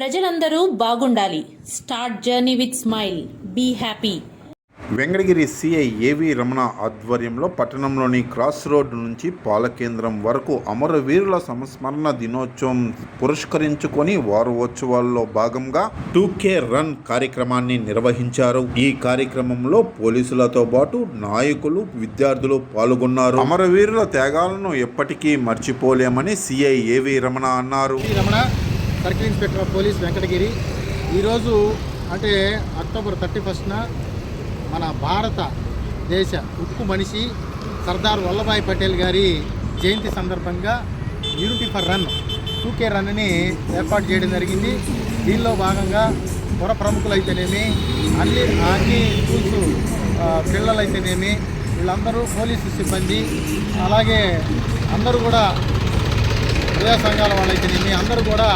ప్రజలందరూ బాగుండాలి. Start journey with smile. Be happy. Venkatagiri CI A Ramana ఆధ్వర్యంలో పట్టణంలోని క్రాస్ రోడ్ నుంచి పాలకేంద్రం వరకు అమరవీరుల సంస్మరణ దినోత్సవం పురస్కరించుకొని వారోత్సవాల్లో భాగంగా టూ కే రన్ కార్యక్రమాన్ని నిర్వహించారు. ఈ కార్యక్రమంలో పోలీసులతో పాటు నాయకులు విద్యార్థులు పాల్గొన్నారు. అమరవీరుల త్యాగాలను ఎప్పటికీ మర్చిపోలేమని సిఐ ఏవి రమణ అన్నారు. Ramana circle inspector of police Venkatagiri. ఈరోజు అంటే అక్టోబర్ థర్టీ ఫస్ట్న మన భారత దేశ ఉక్కు మనిషి సర్దార్ వల్లభాయ్ పటేల్ గారి జయంతి సందర్భంగా unity for run two K రన్ని ఏర్పాటు చేయడం జరిగింది. దీనిలో భాగంగా పుర ప్రముఖులైతేనేమి అన్ని అన్ని స్కూల్స్ పిల్లలైతేనేమి వీళ్ళందరూ పోలీసు సిబ్బంది. అలాగే అందరూ కూడా ప్రజా సంఘాల వాళ్ళైతేనేమి అందరూ కూడా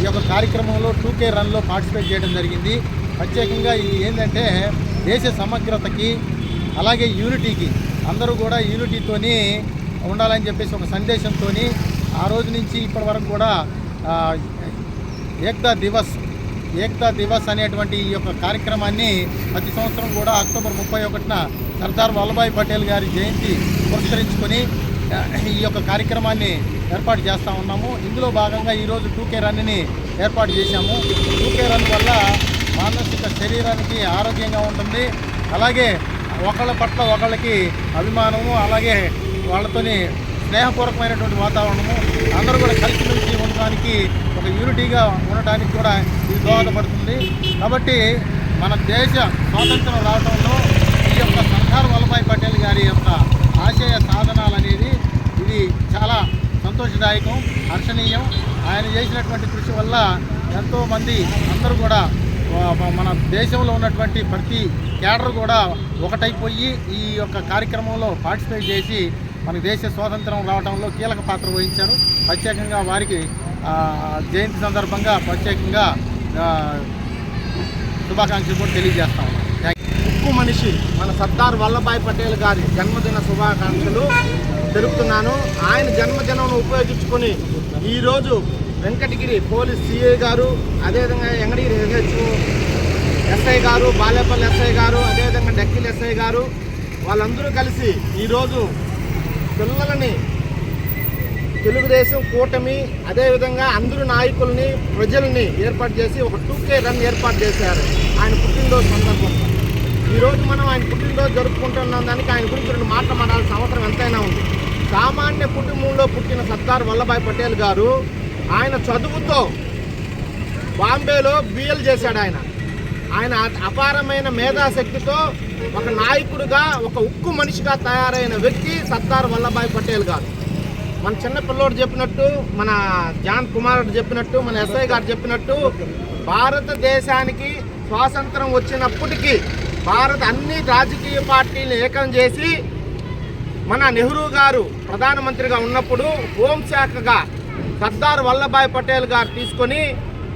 ఈ యొక్క కార్యక్రమంలో టూ కే రన్లో పార్టిసిపేట్ చేయడం జరిగింది. ప్రత్యేకంగా ఇది ఏంటంటే దేశ సమగ్రతకి అలాగే యూనిటీకి అందరూ కూడా యూనిటీతోని ఉండాలని చెప్పేసి ఒక సందేశంతో ఆ రోజు నుంచి ఇప్పటి వరకు కూడా ఏక్తా దివస్ ఏక్తా దివస్ అనేటువంటి ఈ యొక్క కార్యక్రమాన్ని ప్రతి సంవత్సరం కూడా అక్టోబర్ ముప్పై ఒకటిన సర్దార్ వల్లభాయ్ పటేల్ గారి జయంతి పురస్కరించుకొని ఈ యొక్క కార్యక్రమాన్ని ఏర్పాటు చేస్తూ ఉన్నాము. ఇందులో భాగంగా ఈరోజు టూకే రన్ని ఏర్పాటు చేశాము. టూకే రన్ వల్ల మానసిక శరీరానికి ఆరోగ్యంగా ఉంటుంది. అలాగే ఒకళ్ళ పట్ల ఒకళ్ళకి అభిమానము అలాగే వాళ్ళతోని స్నేహపూర్వకమైనటువంటి వాతావరణము అందరూ కూడా కలిసిమెలిసి ఉండడానికి ఒక యూనిటీగా ఉండటానికి కూడా ఇది దోహదపడుతుంది. కాబట్టి మన దేశ స్వాతంత్రం రావడంలో ఈ యొక్క సర్దార్ వల్లభాయ్ పటేల్ గారి యొక్క ఆశయ సాధనాలు అనేది ఇది చాలా సంతోషదాయకం హర్షణీయం. ఆయన చేసినటువంటి కృషి వల్ల ఎంతోమంది అందరూ కూడా మన దేశంలో ఉన్నటువంటి ప్రతి క్యాడర్ కూడా ఒకటైపోయి ఈ యొక్క కార్యక్రమంలో పార్టిసిపేట్ చేసి మన దేశ స్వాతంత్రం రావడంలో కీలక పాత్ర వహించారు. ప్రత్యేకంగా వారికి జయంతి సందర్భంగా ప్రత్యేకంగా శుభాకాంక్షలు కూడా తెలియజేస్తా ఉన్నాను ఉక్కు మనిషి మన సర్దార్ వల్లభాయ్ పటేల్ గారి జన్మదిన శుభాకాంక్షలు. తెలుపుతున్నాను. ఆయన జన్మదినం ఉపయోగించుకొని ఈరోజు వెంకటగిరి పోలీస్ సిఐ గారు అదేవిధంగా ఎంగడిగిరి ఎస్హెచ్ఓ ఎస్ఐ గారు బాలేపల్లి ఎస్ఐ గారు అదేవిధంగా డక్కిల్ ఎస్ఐ గారు వాళ్ళందరూ కలిసి ఈరోజు పిల్లలని తెలుగుదేశం కూటమి అదేవిధంగా అందరు నాయకుల్ని ప్రజల్ని ఏర్పాటు చేసి ఒక టూ కే రన్ ఏర్పాటు చేశారు. ఆయన పుట్టినరోజు సందర్భంగా. ఈరోజు మనం ఆయన పుట్టినరోజు జరుపుకుంటున్నాం. దానికి ఆయన గురించి రెండు మాట్లాడాల్సిన అవసరం ఎంతైనా ఉంది. సామాన్య కుటుంబంలో పుట్టిన సర్దార్ వల్లభాయ్ పటేల్ గారు ఆయన చదువుతో బాంబేలో బిఎల్ చేశాడు ఆయన. ఆయన అపారమైన మేధాశక్తితో ఒక నాయకుడిగా ఒక ఉక్కు మనిషిగా తయారైన వ్యక్తి సర్దార్ వల్లభాయ్ పటేల్ గారు. మన చిన్న పిల్లోడు చెప్పినట్టు మన జాన్ కుమార్ చెప్పినట్టు మన ఎస్ఐ గారు చెప్పినట్టు భారతదేశానికి స్వాతంత్రం వచ్చినప్పటికీ భారత అన్ని రాజకీయ పార్టీలు ఏకం చేసి మన నెహ్రూ గారు ప్రధానమంత్రిగా ఉన్నప్పుడు హోంశాఖగా సర్దార్ వల్లభాయ్ పటేల్ గారు తీసుకొని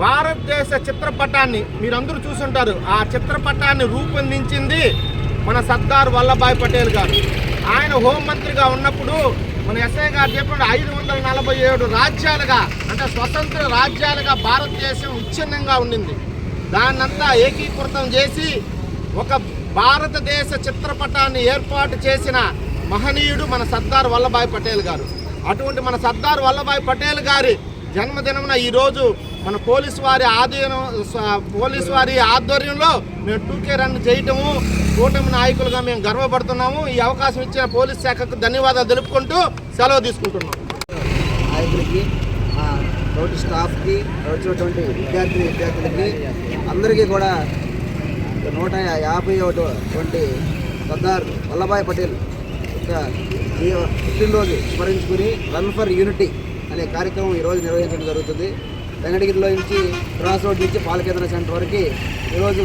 భారతదేశ చిత్రపటాన్ని మీరందరూ చూసుంటారు ఆ చిత్రపటాన్ని రూపొందించింది మన సర్దార్ వల్లభాయ్ పటేల్ గారు. ఆయన హోంమంత్రిగా ఉన్నప్పుడు మన ఎస్ఐ గారు చెప్పినప్పుడు ఐదు వందల నలభై ఏడు రాజ్యాలుగా అంటే స్వతంత్ర రాజ్యాలుగా భారతదేశం విచ్ఛిన్నంగా ఉండింది. దాన్నంతా ఏకీకృతం చేసి ఒక భారతదేశ చిత్రపటాన్ని ఏర్పాటు చేసిన మహనీయుడు మన సర్దార్ వల్లభాయ్ పటేల్ గారు. అటువంటి మన సర్దార్ వల్లభాయ్ పటేల్ గారి జన్మదినమున ఈరోజు మన పోలీసు వారి ఆధీనం పోలీసు వారి ఆధ్వర్యంలో మేము టూకే రన్ చేయటము కూటమి నాయకులుగా మేము గర్వపడుతున్నాము. ఈ అవకాశం ఇచ్చిన పోలీస్ శాఖకు ధన్యవాదాలు తెలుపుకుంటూ సెలవు తీసుకుంటున్నాం. నాయకులకి రోడ్డు స్టాఫ్కి వచ్చినటువంటి విద్యార్థి విద్యార్థులకి అందరికీ కూడా నూట యాభై ఒకటి సర్దార్ వల్లభాయ్ పటేల్ యొక్క ఈ పుట్టినరోజు స్మరించుకుని రన్ ఫర్ యూనిటీ అనే కార్యక్రమం ఈరోజు నిర్వహించడం జరుగుతుంది. వెంకటగిరిలో నుంచి క్రాస్ రోడ్ నుంచి పాలకేంద్ర సెంటర్ వరకు ఈరోజు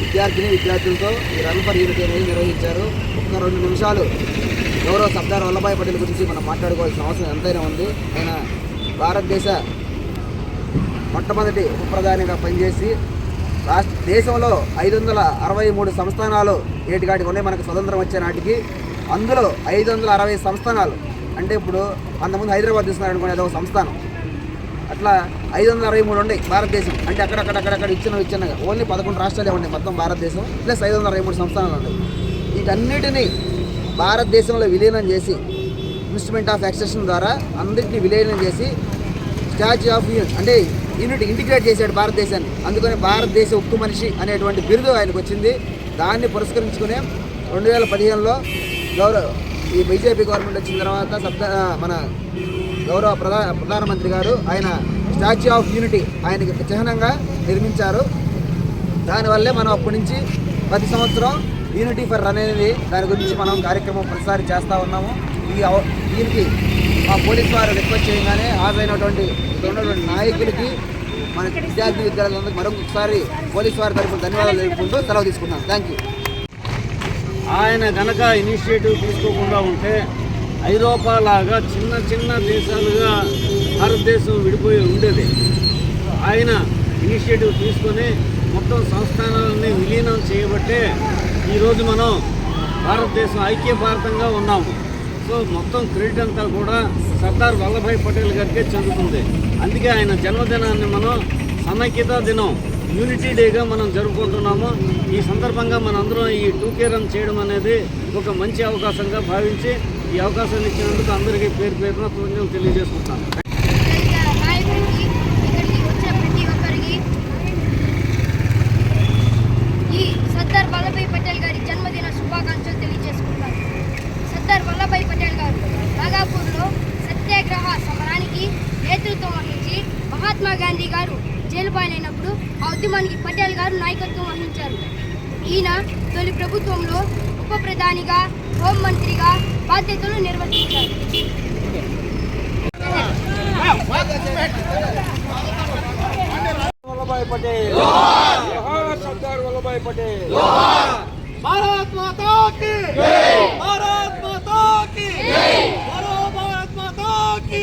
విద్యార్థిని విద్యార్థులతో ఈ రన్ ఫర్ యూనిటీ అనేది నిర్వహించారు. ఒక్క రెండు నిమిషాలు గౌరవ సర్దార్ వల్లభాయ్ పటేల్ గురించి మనం మాట్లాడుకోవాల్సిన అవసరం ఎంతైనా ఉంది. ఆయన భారతదేశ మొట్టమొదటి ఉప ప్రధానిగా పనిచేసి రాష్ట్ర దేశంలో ఐదు వందల అరవై మూడు సంస్థానాలు ఏటికాటికి ఉన్నాయి. మనకు స్వతంత్రం వచ్చే నాటికి అందులో ఐదు వందల అరవై సంస్థానాలు. అంటే ఇప్పుడు అంతకుముందు హైదరాబాద్ తీసుకున్నారనుకోండి అదొక సంస్థానం. అట్లా ఐదు వందల అరవై మూడు ఉన్నాయి భారతదేశం. అంటే అక్కడక్కడక్కడక్కడ ఇచ్చిన ఇచ్చినగా ఓన్లీ పదకొండు రాష్ట్రాలే ఉన్నాయి మొత్తం భారతదేశం ప్లస్ ఐదు వందల అరవై మూడు సంస్థానాలు ఉన్నాయి. వీటన్నిటినీ భారతదేశంలో విలీనం చేసి ఇన్స్ట్రుమెంట్ ఆఫ్ ఎక్సెషన్ ద్వారా అందరికీ విలీనం చేసి స్టాచ్యూ ఆఫ్ యూనియన్ అంటే యూనిట్ ఇంటిగ్రేట్ చేశాడు భారతదేశాన్ని. అందుకని భారతదేశ ఉక్కు మనిషి అనేటువంటి బిరుదు ఆయనకు వచ్చింది దాన్ని పురస్కరించుకునే రెండు వేల పదిహేనులో గౌరవ ఈ బీజేపీ గవర్నమెంట్ వచ్చిన తర్వాత సబ్ద మన గౌరవ ప్రధా ప్రధానమంత్రి గారు ఆయన స్టాచ్యూ ఆఫ్ యూనిటీ ఆయనకి చిహ్నంగా నిర్మించారు. దానివల్లే మనం అప్పటి నుంచి ప్రతి సంవత్సరం యూనిటీ ఫర్ రన్ అనేది దాని గురించి మనం కార్యక్రమం ప్రతిసారి చేస్తూ ఉన్నాము. ఈ దీనికి మా పోలీస్ వారు రిక్వెస్ట్ చేయగానే హాజరైనటువంటి ఉన్నటువంటి నాయకులకి మన విద్యార్థి విద్యార్థులందరికీ మరొకసారి పోలీస్ వారి తరఫున ధన్యవాదాలు తెలుపుకుంటూ సెలవు తీసుకున్నాను థ్యాంక్ యూ ఆయన గనక ఇనిషియేటివ్ తీసుకోకుండా ఉంటే ఐరోపా లాగా చిన్న చిన్న దేశాలుగా భారతదేశం విడిపోయి ఉండేది. ఆయన ఇనిషియేటివ్ తీసుకొని మొత్తం సంస్థానాలని విలీనం చేయబట్టే ఈరోజు మనం భారతదేశం ఐక్య భారతంగా ఉన్నాము. సో మొత్తం క్రెడిట్ అంతా కూడా సర్దార్ వల్లభాయ్ పటేల్ గారికే చెందుతుంది. అందుకే ఆయన జన్మదినాన్ని మనం సమైక్యతా దినం యూనిటీ డేగా మనం జరుపుకుంటున్నాము. ఈ సందర్భంగా మనందరం ఈ టూకే రన్ చేయడం అనేది ఒక మంచి అవకాశంగా భావించి ఈ అవకాశాన్ని ఇచ్చినందుకు అందరికీ పేరు పేరున కృతజ్ఞతలు తెలియజేసుకుంటాను నాయకుడికి ఇక్కడికి వచ్చిన ప్రతి ఒక్కరికి ఈ సర్దార్ వల్లభాయ్ పటేల్ గారి జన్మదిన శుభాకాంక్షలు తెలియజేసుకుంటాను సర్దార్ వల్లభాయ్ పటేల్ గారు నాగాపూర్లో సత్యాగ్రహ సమరానికి నేతృత్వం వహించి మహాత్మా గాంధీ గారు జైలు పాలైనప్పుడు ఆ ఉద్యమానికి పటేల్ గారు నాయకత్వం వహించారు. ఈయన తొలి ప్రభుత్వంలో ఉప ప్రధానిగా హోంమంత్రిగా బాధ్యతలు నిర్వర్తించారు వల్లభాయ్ పటేల్. సర్దార్ వల్లభాయ్ పటేల్. భారత్ మాతా కీ భారత్ మాతా కీ బలో భారత్ మాతా కీ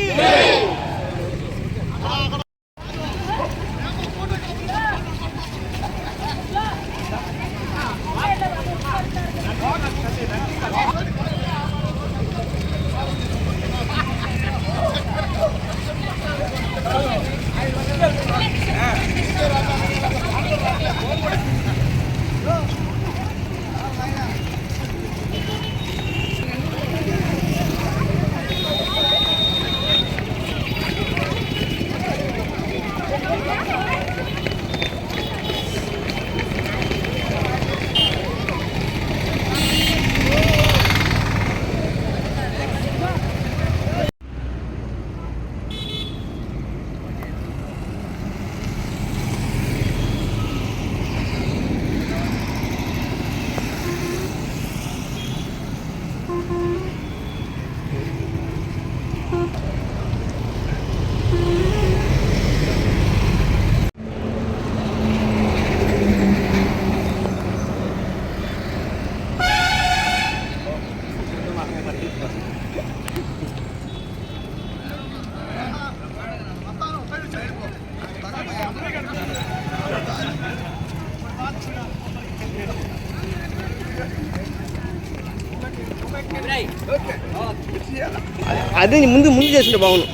అది ముందు ముందు చేస్తుంటే బాగుండు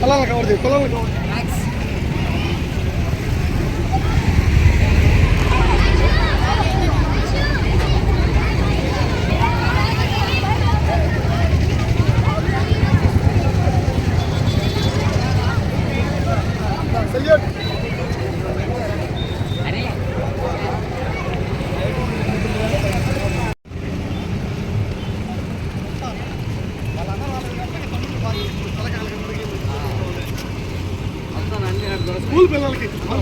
పొలాలు కవర్ స్కూల్ పిల్లలకి. మన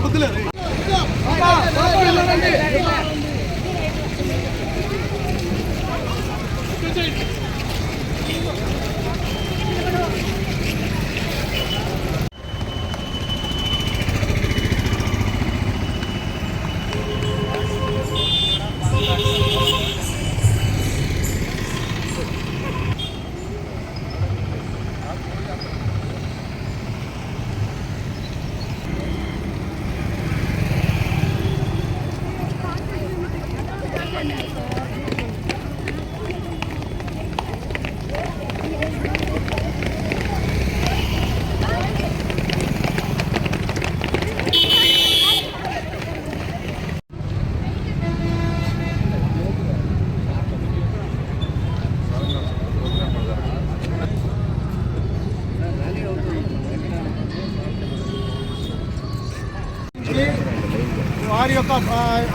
బుద్ధులేదు వారి యొక్క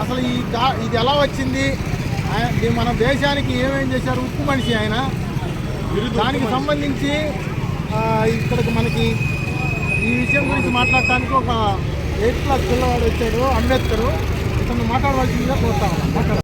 అసలు ఈ ఇది ఎలా వచ్చింది? మన దేశానికి ఏమేం చేశారు? ఉక్కు మనిషి ఆయన. దానికి సంబంధించి ఆ, ఇక్కడికి మనకి ఈ విషయం గురించి మాట్లాడటానికి ఒక ఎయిత్ క్లాస్ పిల్లవాడు వచ్చాడు అంబేద్కర్. ఇతను మాట్లాడవలసిందిగా కోరుతా